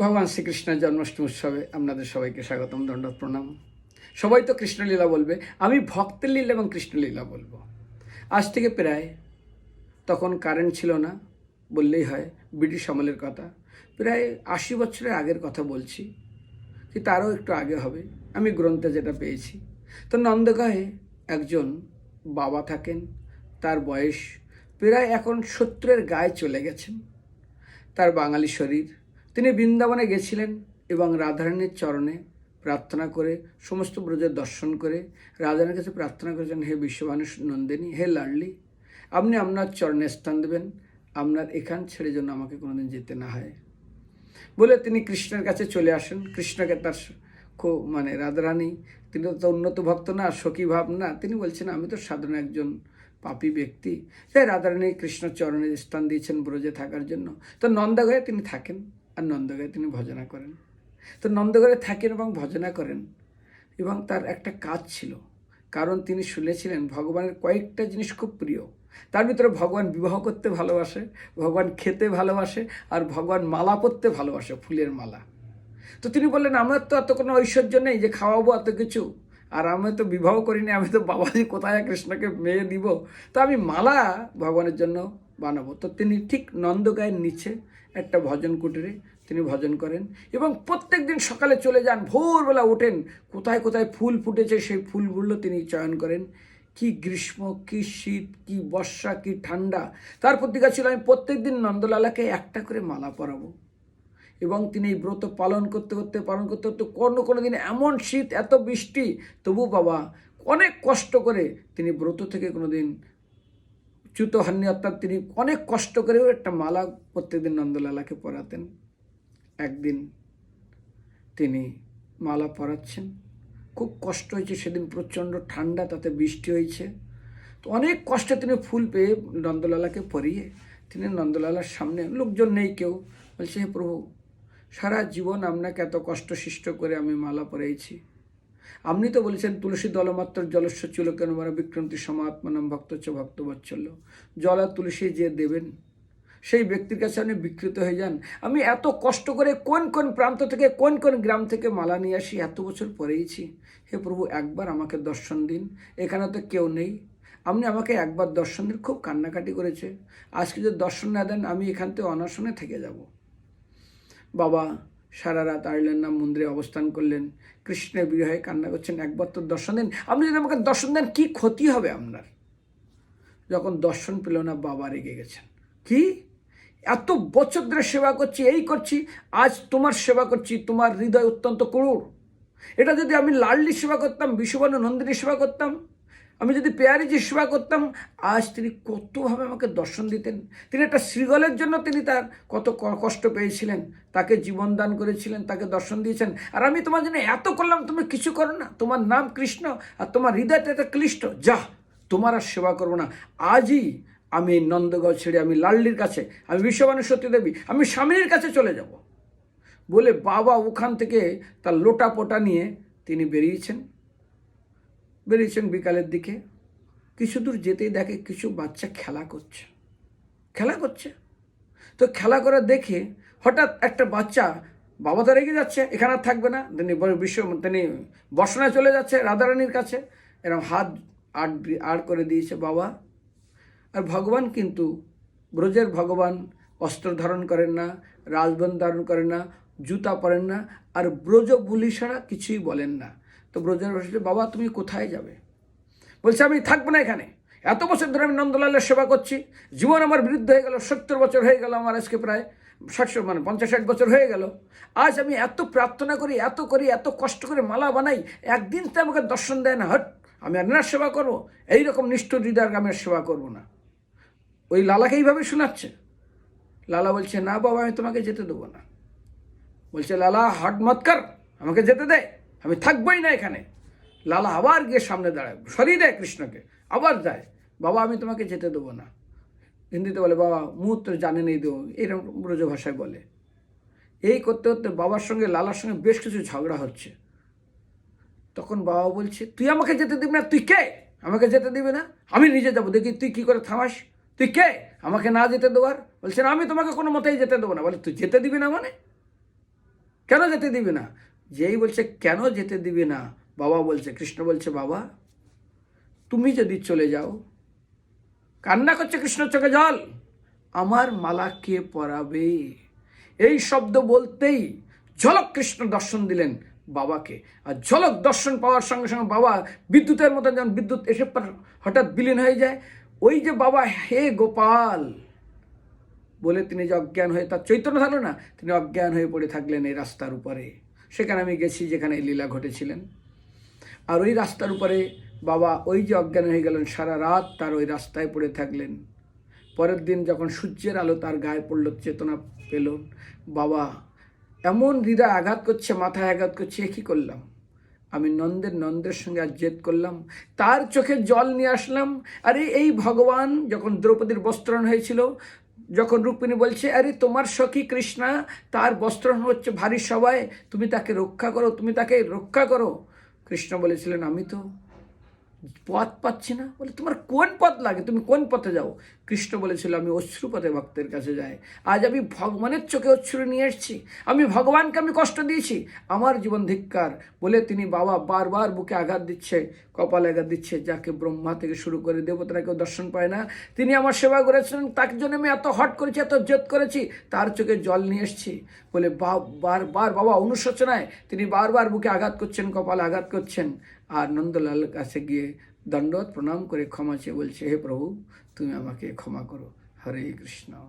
ভগবান শ্রীকৃষ্ণের জন্মাষ্টমী উৎসবে আপনাদের সবাইকে স্বাগতম দণ্ড প্রণাম। সবাই তো কৃষ্ণলীলা বলবে, আমি ভক্তের লীলা এবং কৃষ্ণলীলা বলব। আজ থেকে প্রায়, তখন কারেন্ট ছিল না, বললেই হয়, ব্রিটিশ আমলের কথা। প্রায় আশি বছরের আগের কথা বলছি, কি তারও একটু আগে হবে, আমি গ্রন্থে যেটা পেয়েছি। তো নন্দগাঁয়ে একজন বাবা থাকেন, তার বয়স প্রায় এখন সত্তরের গায়ে চলে গেছেন। তার বাঙালি শরীর তিনি বৃন্দাবনে গেছিলেন এবং রাধারানীর চরণে প্রার্থনা করে সমস্ত ব্রজের দর্শন করে রাধারানীর কাছে প্রার্থনা করেছেন, হে বিশ্বমানুষ নন্দিনী, হে লাডলি আপনি আপনার চরণে স্থান দেবেন, আপনার এখান ছেড়ে জন্য আমাকে কোনোদিন যেতে না হয়। বলে তিনি কৃষ্ণের কাছে চলে আসেন। কৃষ্ণকে তার খুব মানে রাধারানী, তিনি তো উন্নত ভক্ত না, সখী ভাব না, তিনি বলছেন, আমি তো সাধারণ একজন পাপী ব্যক্তি। তাই রাধারানী কৃষ্ণ চরণে স্থান দিয়েছেন ব্রজে থাকার জন্য। তো নন্দগায়ে তিনি থাকেন। আর নন্দগায়ে তিনি ভজনা করেন। তো নন্দগায়ে থাকেন এবং ভজনা করেন এবং তার একটা কাজ ছিল। কারণ তিনি শুনেছিলেন ভগবানের কয়েকটা জিনিস খুব প্রিয়। তার ভিতরে ভগবান বিবাহ করতে ভালোবাসে, ভগবান খেতে ভালোবাসে আর ভগবান মালা পরতে ভালোবাসে, ফুলের মালা। তো তিনি বললেন, আমার তো এত কোনো ঐশ্বর্য নেই যে খাওয়াবো এত কিছু। আর আমি তো বিবাহ করিনি, আমি তো বাবাজি, কোথায় কৃষ্ণকে মেয়ে দিব? তো আমি মালা ভগবানের জন্য বানাবো। তো তিনি ঠিক নন্দগায়ের নিচে একটা ভজন কুটিরে তিনি ভজন করেন এবং প্রত্যেক দিন সকালে চলে যান, ভোরবেলা ওঠেন। কোথায় কোথায় ফুল ফুটেছে সেই ফুলগুলো তিনি চয়ন করেন। কি গ্রীষ্ম, কি শীত, কি বর্ষা, কি ঠান্ডা। তার প্রতিজ্ঞা ছিল, আমি প্রত্যেক দিন নন্দলালাকে একটা করে মালা পরাবো। এবং তিনি এই ব্রত পালন করতে করতে, পালন করতে করতে কোনো কোনো দিন এমন শীত, এত বৃষ্টি, তবু বাবা অনেক কষ্ট করে তিনি ব্রত থেকে কোনো দিন চ্যুত হননি, অর্থাৎ তিনি অনেক কষ্ট করেও একটা মালা প্রত্যেকদিন নন্দলালাকে পরাতেন। একদিন তিনি মালা পরাচ্ছেন। খুব কষ্ট হয়েছে সেদিন, প্রচণ্ড ঠান্ডা, তাতে বৃষ্টি হয়েছে। তো অনেক কষ্টে তিনি ফুল পেয়ে নন্দলালাকে পরিয়ে তিনি নন্দলালার সামনে, লোকজন নেই কেউ, বলছে, হে প্রভু, সারা জীবন আপনাকে এত কষ্ট সৃষ্ট করে আমি মালা পরেছি আপনি তো বলেছেন তুলসী দলমাত্র জলস্ব চুল কেন? মারা বিক্রান্তি ভক্ত ভক্ত বৎসল্য জল আর তুলসী যে দেবেন, সেই ব্যক্তির কাছে আপনি বিকৃত হয়ে যান। আমি এত কষ্ট করে কোন কোন প্রান্ত থেকে, কোন কোন গ্রাম থেকে মালা নিয়ে আসি, এত বছর পরেইছি। হে প্রভু, একবার আমাকে দর্শন দিন। এখানে তো কেউ নেই। আপনি আমাকে একবার দর্শন দিন, খুব কান্নাকাটি করেছে। আজকে যদি দর্শন না দেন, আমি এখান থেকে অনশনে থেকে যাব। বাবা সারা রাত আইলেন না মন্দিরে অবস্থান করলেন। কৃষ্ণের বিরহে কান্না করছেন, একবার তো দর্শন দেন। আপনি যদি আমাকে দর্শন দেন, কী ক্ষতি হবে আপনার? যখন দর্শন পেল না, বাবা রেগে গেছেন। কি? এত বছর ধরে সেবা করছি, এই করছি, আজ তোমার সেবা করছি, তোমার হৃদয় অত্যন্ত করুর এটা যদি আমি লাডলি সেবা করতাম, বিশ্ববানু নন্দিনী সেবা করতাম আমি যদি পেয়ারিজি সেবা করতাম, আজ তিনি কতভাবে আমাকে দর্শন দিতেন। তিনি একটা শ্রীগলের জন্য তিনি তার কত কষ্ট পেয়েছিলেন, তাকে জীবন দান করেছিলেন, তাকে দর্শন দিয়েছেন। আর আমি তোমার জন্য এত করলাম, তুমি কিছু করো না। তোমার নাম কৃষ্ণ আর তোমার হৃদয়টা এত ক্লিষ্ট। যা তোমার আর সেবা করব না। আজই আমি নন্দগাঁও ছেড়ে আমি লাল্লির কাছে, আমি বিশ্ববাণী সত্যি দেবী আমি স্বামীর কাছে চলে যাব। বলে বাবা ওখান থেকে তার লোটা পোটা নিয়ে তিনি বেরিয়েছেন। বেরিয়েছেন বিকালের দিকে। কিছু দূর যেতেই দেখে কিছু বাচ্চা খেলা করছে। খেলা করছে? তো খেলা করে দেখে হঠাৎ একটা বাচ্চা বাবা তো রেগে যাচ্ছে, এখানে আর থাকবে না। তিনি বিশ্ব, তিনি বসনায় চলে যাচ্ছে রাধারানীর কাছে। এরকম হাত আট আড় করে দিয়েছে বাবা। আর ভগবান কিন্তু, ব্রজের ভগবান, অস্ত্র ধারণ করেন না, রাজবন ধারণ করেন না, জুতা পরেন না, আর ব্রজ বুলি ছাড়া কিছুই বলেন না। তো ব্রজের বসে বাবা, তুমি কোথায় যাবে? বলছে, আমি থাকব না এখানে। এত বছর ধরে আমি নন্দলালের সেবা করছি। জীবন আমার বিরুদ্ধ হয়ে গেল, সত্তর বছর হয়ে গেল আমার আজকে প্রায় ষাট মানে পঞ্চাশ ষাট বছর হয়ে গেল। আজ আমি এত প্রার্থনা করি, এত করি, এত কষ্ট করে মালা বানাই, একদিন তো আমাকে দর্শন দেয় না, হট, আমি আপনার সেবা করব। এইরকম নিষ্ঠুর হৃদয় আর সেবা করব না। ওই লালাকে এইভাবে শোনাচ্ছে। লালা বলছে, না বাবা, আমি তোমাকে যেতে দেবো না। বলছে, লালা হট মত আমাকে যেতে দে। আমি থাকবোই না এখানে। লালা আবার গিয়ে সামনে দাঁড়ায়। সরিয়ে দেয় কৃষ্ণকে। আবার যায়। বাবা, আমি তোমাকে যেতে দেবো না। হিন্দিতে বলে, বাবা, মুহূর্ত জানে নেই দেবো এরকম ব্রজ ভাষায় বলে। এই করতে করতে বাবার সঙ্গে, লালার সঙ্গে বেশ কিছু ঝগড়া হচ্ছে। তখন বাবা বলছে, তুই আমাকে যেতে দিবি না? তুই কে? আমাকে যেতে দিবি না? আমি নিজে যাব। দেখি তুই কি করে থামাস? তুই কে? আমাকে না যেতে দেওয়ার? বলছে, না, আমি তোমাকে কোনো মতেই যেতে দেবো না। বলে, তুই যেতে দিবি না মানে? কেন যেতে দিবি না? যেই বলছে, কেন যেতে দিবে না? বাবা বলছে, কৃষ্ণ বলছে, বাবা, তুমি যদি চলে যাও, কান্না করছে কৃষ্ণ চোখে জল, আমার মালা কে পরাবে? এই শব্দ বলতেই ঝলক কৃষ্ণ দর্শন দিলেন বাবাকে। আর ঝলক দর্শন পাওয়ার সঙ্গে সঙ্গে বাবা বিদ্যুতের মতো যেমন বিদ্যুৎ এসে হঠাৎ বিলীন হয়ে যায়, ওই যে বাবা, হে গোপাল! বলে তিনি যে অজ্ঞান হয়ে, তার চৈতন্য থাকল না, তিনি অজ্ঞান হয়ে পড়ে থাকলেন এই রাস্তার উপরে। সেখানে আমি গেছি যেখানে লীলা ঘটেছিলেন। আর ওই রাস্তার উপরে বাবা ওই যে অজ্ঞান হয়ে গেলেন, সারা রাত তার ওই রাস্তায় পড়ে থাকলেন। পরের দিন যখন সূর্যের আলো তার গায়ে পড়ল, চেতনা পেল। বাবা, এমন হৃদয় আঘাত করছে, মাথায় আঘাত করছে, এ কী করলাম? আমি নন্দের নন্দের সঙ্গে আর জেদ করলাম। তার চোখে জল নিয়ে আসলাম। আরে, এই ভগবান যখন দ্রৌপদীর বস্ত্রণ হয়েছিল যখন রুক্মিণী বলছে, আরে, তোমার সখী কৃষ্ণা, তার বস্ত্র হচ্ছে ভারী সবাই, তুমি তাকে রক্ষা করো, তুমি তাকে রক্ষা করো। কৃষ্ণ বলেছিলেন, আমি তো পথ পাচ্ছি না। বলে, তোমার কোন পথ লাগে? তুমি কোন পথে যাও? কৃষ্ণ বলেছিল, আমি অশ্রু পথে ভক্তের কাছে যাই। আজ আমি ভগবানের চোখে অশ্রু নিয়ে এসেছি। আমি ভগবানকে আমি কষ্ট দিয়েছি। আমার জীবন ধিক্কার। বলে তিনি বাবা বারবার বুকে আঘাত দিচ্ছে, কপালে আঘাত দিচ্ছে, যাকে ব্রহ্মা থেকে শুরু করে দেবতারা কেউ দর্শন পায় না। তিনি আমার সেবা করেছিলেন, তার জন্য আমি এত হট করেছি, এত জেদ করেছি, তার চোখে জল নিয়ে এসেছি। বলে বারবার বাবা, অনুশোচনায়? তিনি বারবার বুকে আঘাত করছেন, কপালে আঘাত করছেন। আর নন্দলালের কাছে গিয়ে দণ্ডত প্রণাম করে ক্ষমা চেয়ে বলছে, হে প্রভু, তুমি আমাকে ক্ষমা করো। হরে কৃষ্ণ।